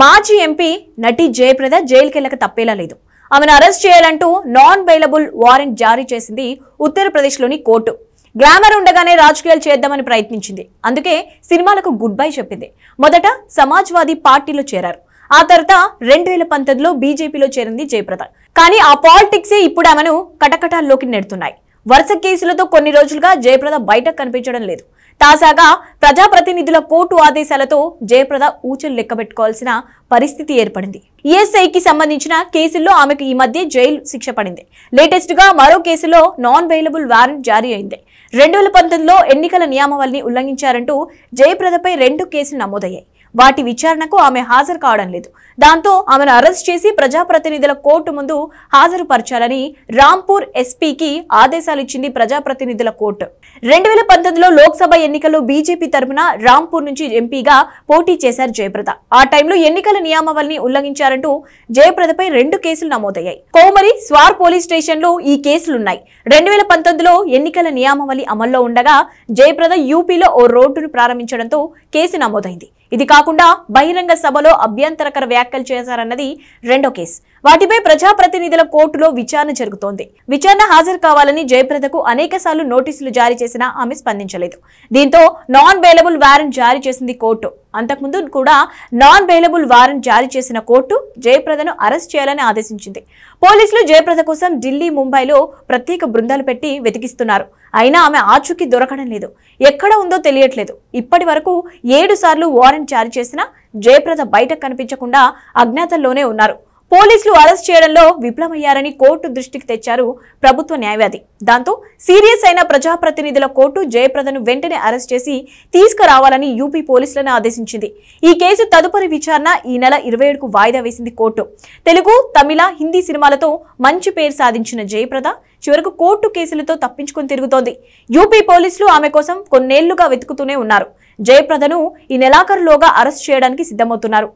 మాజీ ఎంపీ నటి జయప్రద జైలుకెళ్ళక తప్పేలా లేదు. ఆమెను అరెస్ట్ చేయాలంటూ నాన్ బెయిలబుల్ వారెంట్ జారీ చేసింది ఉత్తరప్రదేశ్లోని కోర్టు. గ్లామర్ ఉండగానే రాజకీయాలు చేద్దామని ప్రయత్నించింది. అందుకే సినిమాలకు గుడ్ బై చెప్పింది. మొదట సమాజ్వాదీ పార్టీలో చేరారు. ఆ తర్వాత రెండు వేల పంతొమ్మిదిలో బీజేపీలో చేరింది జయప్రద. కానీ ఆ పాలిటిక్సే ఇప్పుడు ఆమెను కటకటాల్లోకి నెడుతున్నాయి. వరుస కేసులతో కొన్ని రోజులుగా జయప్రద బయట కనిపించడం లేదు. తాజాగా ప్రజాప్రతినిధుల కోర్టు ఆదేశాలతో జయప్రద ఊచలు లెక్కబెట్టుకోవాల్సిన పరిస్థితి ఏర్పడింది. ఈఎస్ఐకి సంబంధించిన కేసుల్లో ఆమెకు ఈ మధ్య జైలు శిక్ష పడింది. లేటెస్ట్గా మరో కేసులో నాన్ బెయిలబుల్ వారెంట్ జారీ అయింది. రెండు వేల పంతొమ్మిదిలో ఎన్నికల నియామావళిని ఉల్లంఘించారంటూ జయప్రదపై రెండు కేసులు నమోదయ్యాయి. వాటి విచారణకు ఆమె హాజరు కావడం లేదు. దాంతో ఆమెను అరెస్ట్ చేసి ప్రజాప్రతినిధుల కోర్టు ముందు హాజరుపరచాలని రాంపూర్ ఎస్పీకి ఆదేశాలు ఇచ్చింది ప్రజాప్రతినిధుల కోర్టు. రెండు వేల పంతొమ్మిదిలో లోక్సభ ఎన్నికల్లో బీజేపీ తరపున రాంపూర్ నుంచి ఎంపీగా పోటీ చేశారు జయప్రద. ఆ టైంలో ఎన్నికల నియామవల్ని ఉల్లంఘించారంటూ జయప్రదపై రెండు కేసులు నమోదయ్యాయి. కోమరి స్వార్ పోలీస్ స్టేషన్లో ఈ కేసులున్నాయి. రెండు వేల పంతొమ్మిదిలో ఎన్నికల నియామవళి అమల్లో ఉండగా జయప్రద యూపీలో ఓ రోడ్డును ప్రారంభించడంతో కేసు నమోదైంది. ఇది కాకుండా బహిరంగ సభలో అభ్యంతరకర వ్యాఖ్యలు చేశారన్నది రెండో కేసు. వాటిపై ప్రజాప్రతినిధుల కోర్టులో విచారణ జరుగుతోంది. విచారణ హాజరు కావాలని జయప్రదకు అనేక నోటీసులు జారీ చేసినా ఆమె స్పందించలేదు. దీంతో నాన్ బెయిలబుల్ వారెంట్ జారీ చేసింది కోర్టు. అంతకుముందు కూడా నాన్ బెయిలబుల్ వారెంట్ జారీ చేసిన కోర్టు జయప్రదను అరెస్ట్ చేయాలని ఆదేశించింది. పోలీసులు జయప్రద కోసం ఢిల్లీ ముంబైలో ప్రత్యేక బృందాలు పెట్టి వెతికిస్తున్నారు. అయినా ఆమె ఆచూకీ దొరకడం లేదు. ఎక్కడ ఉందో తెలియట్లేదు. ఇప్పటి వరకు ఏడు సార్లు వారెంట్ జారీ చేసినా జయప్రద బయట కనిపించకుండా అజ్ఞాతంలోనే ఉన్నారు. పోలీసులు అరెస్ట్ చేయడంలో విఫలమయ్యారని కోర్టు దృష్టికి తెచ్చారు ప్రభుత్వ న్యాయవాది. దాంతో సీరియస్ అయిన ప్రజాప్రతినిధుల కోర్టు జయప్రదను వెంటనే అరెస్ట్ చేసి తీసుకురావాలని యూపీ పోలీసులను ఆదేశించింది. ఈ కేసు తదుపరి విచారణ ఈ నెల ఇరవై ఏడుకు వాయిదా వేసింది కోర్టు. తెలుగు తమిళ హిందీ సినిమాలతో మంచి పేరు సాధించిన జయప్రద చివరకు కోర్టు కేసులతో తప్పించుకొని తిరుగుతోంది. యూపీ పోలీసులు ఆమె కోసం కొన్నేళ్ళుగా వెతుకుతూనే ఉన్నారు. జయప్రదను ఈ నెలాఖరులోగా అరెస్ట్ చేయడానికి సిద్ధమవుతున్నారు.